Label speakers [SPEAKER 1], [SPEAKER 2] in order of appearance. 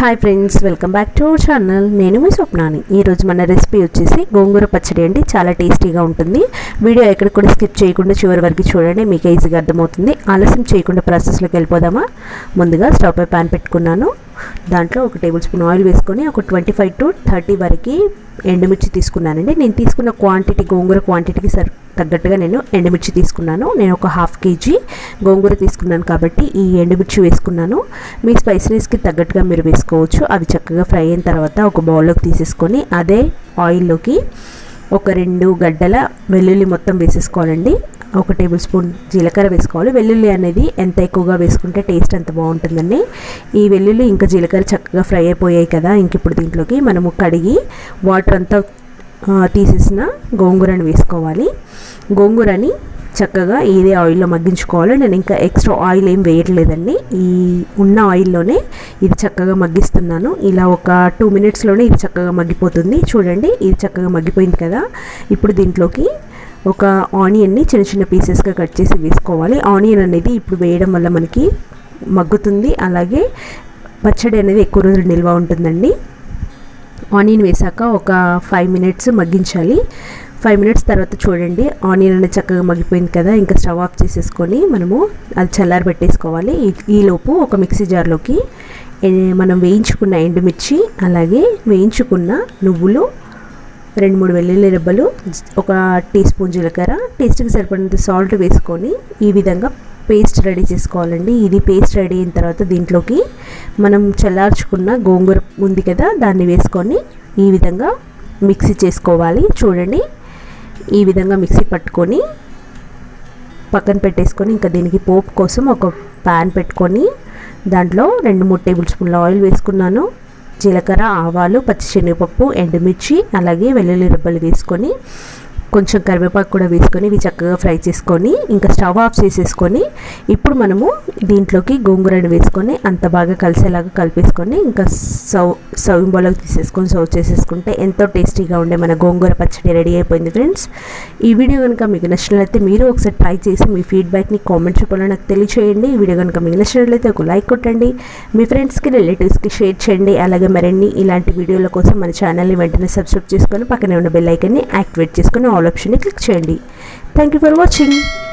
[SPEAKER 1] Hi friends welcome back to our channel నేను మీ స్వప్నాని. ఈరోజు మన రెసిపీ వచ్చేసి గోంగూర పచ్చడి అండి. చాలా టేస్టీగా ఉంటుంది. వీడియో ఎక్కడ కూడా స్కిప్ చేయకుండా చివరి వరకు చూడండి. మీకు ఈజీగా అర్థమవుతుంది. ఆలస్యం చేయకుండా ప్రాసెస్లోకి వెళ్ళిపోదామా? ముందుగా స్టవ్ పై ప్యాన్ పెట్టుకున్నాను. దాంట్లో ఒక టేబుల్ స్పూన్ ఆయిల్ వేసుకొని ఒక ట్వంటీ ఫైవ్ టు థర్టీ వరకు ఎండుమిర్చి తీసుకున్నానండి. నేను తీసుకున్న క్వాంటిటీ గోంగూర క్వాంటిటీకి సరి తగ్గట్టుగా నేను ఎండుమిర్చి తీసుకున్నాను. నేను ఒక హాఫ్ కేజీ గోంగూర తీసుకున్నాను కాబట్టి ఈ ఎండుమిర్చి వేసుకున్నాను. మీ స్పైసీనెస్కి తగ్గట్టుగా మీరు వేసుకోవచ్చు. అవి చక్కగా ఫ్రై అయిన తర్వాత ఒక బౌల్లోకి తీసేసుకొని అదే ఆయిల్లోకి ఒక రెండు గడ్డల వెల్లుల్లి మొత్తం వేసేసుకోవాలండి. ఒక టేబుల్ స్పూన్ జీలకర్ర వేసుకోవాలి. వెల్లుల్లి అనేది ఎంత ఎక్కువగా వేసుకుంటే టేస్ట్ అంత బాగుంటుందండి. ఈ వెల్లుల్లి ఇంకా జీలకర్ర చక్కగా ఫ్రై అయిపోయాయి కదా ఇంక ఇప్పుడు దీంట్లోకి మనము కడిగి వాటర్ అంతా తీసేసిన గోంగూరని వేసుకోవాలి. గోంగూరని చక్కగా ఇదే ఆయిల్లో మగ్గించుకోవాలి నేను ఇంకా ఎక్స్ట్రా ఆయిల్ ఏం వేయట్లేదండి. ఈ ఉన్న ఆయిల్లోనే ఇది చక్కగా మగ్గిస్తున్నాను. ఇలా ఒక టూ మినిట్స్లోనే ఇది చక్కగా మగ్గిపోతుంది. చూడండి ఇది చక్కగా మగ్గిపోయింది కదా. ఇప్పుడు దీంట్లోకి ఒక ఆనియన్ని చిన్న చిన్న పీసెస్గా కట్ చేసి వేసుకోవాలి. ఆనియన్ అనేది ఇప్పుడు వేయడం వల్ల మనకి మగ్గుతుంది. అలాగే పచ్చడి అనేది ఎక్కువ రోజులు నిల్వ ఉంటుందండి. ఆనియన్ వేసాక ఒక ఫైవ్ మినిట్స్ మగ్గించాలి. ఫైవ్ మినిట్స్ తర్వాత చూడండి ఆనియన్ అనేది చక్కగా మగ్గిపోయింది కదా ఇంకా స్టవ్ ఆఫ్ చేసేసుకొని మనము అది చల్లారి పెట్టేసుకోవాలి. ఈలోపు ఒక మిక్సీ జార్లోకి మనం వేయించుకున్న ఎండుమిర్చి అలాగే వేయించుకున్న నువ్వులు రెండు మూడు వెల్లుల్లి రెబ్బలు ఒక టీ స్పూన్ జీలకర్ర టేస్ట్కి సరిపడినంత సాల్ట్ వేసుకొని ఈ విధంగా పేస్ట్ రెడీ చేసుకోవాలండి. ఇది పేస్ట్ రెడీ అయిన తర్వాత దీంట్లోకి మనం చల్లార్చుకున్న గోంగూర ఉంది కదా దాన్ని వేసుకొని ఈ విధంగా మిక్సీ చేసుకోవాలి. చూడండి ఈ విధంగా మిక్సీ పట్టుకొని పక్కన పెట్టేసుకొని ఇంకా దీనికి పోపు కోసం ఒక ప్యాన్ పెట్టుకొని దాంట్లో రెండు మూడు టేబుల్ స్పూన్ల ఆయిల్ వేసుకున్నాను. జీలకర్ర ఆవాలు పచ్చిశనగపప్పు ఎండుమిర్చి అలాగే వెల్లుల్లి రెబ్బలు వేసుకొని కొంచెం కరివేపాకు కూడా వేసుకొని ఇవి చక్కగా ఫ్రై చేసుకొని ఇంకా స్టవ్ ఆఫ్ చేసేసుకొని ఇప్పుడు మనము దీంట్లోకి గోంగూరని వేసుకొని అంత బాగా కలిసేలాగా కలిపేసుకొని ఇంకా సర్వ్ సర్వింగ్ బౌల్లోకి తీసేసుకొని సర్వ్ చేసేసుకుంటే ఎంతో టేస్టీగా ఉండే మన గోంగూర పచ్చడి రెడీ అయిపోయింది ఫ్రెండ్స్. ఈ వీడియో కనుక మీకు నచ్చినట్లయితే మీరు ఒకసారి ట్రై చేసి మీ ఫీడ్బ్యాక్ని కామెంట్ రూపంలో నాకు తెలియచేయండి. ఈ వీడియో కనుక మీకు నచ్చినట్లయితే ఒక లైక్ కొట్టండి. మీ ఫ్రెండ్స్కి రిలేటివ్స్కి షేర్ చేయండి. అలాగే మరిన్ని ఇలాంటి వీడియోల కోసం మన ఛానల్ని వెంటనే సబ్స్క్రైబ్ చేసుకొని పక్కనే ఉన్న బెల్ ఐకన్ని యాక్టివేట్ చేసుకొని ఆల్ ఆప్షన్ని క్లిక్ చేయండి. Thank you for watching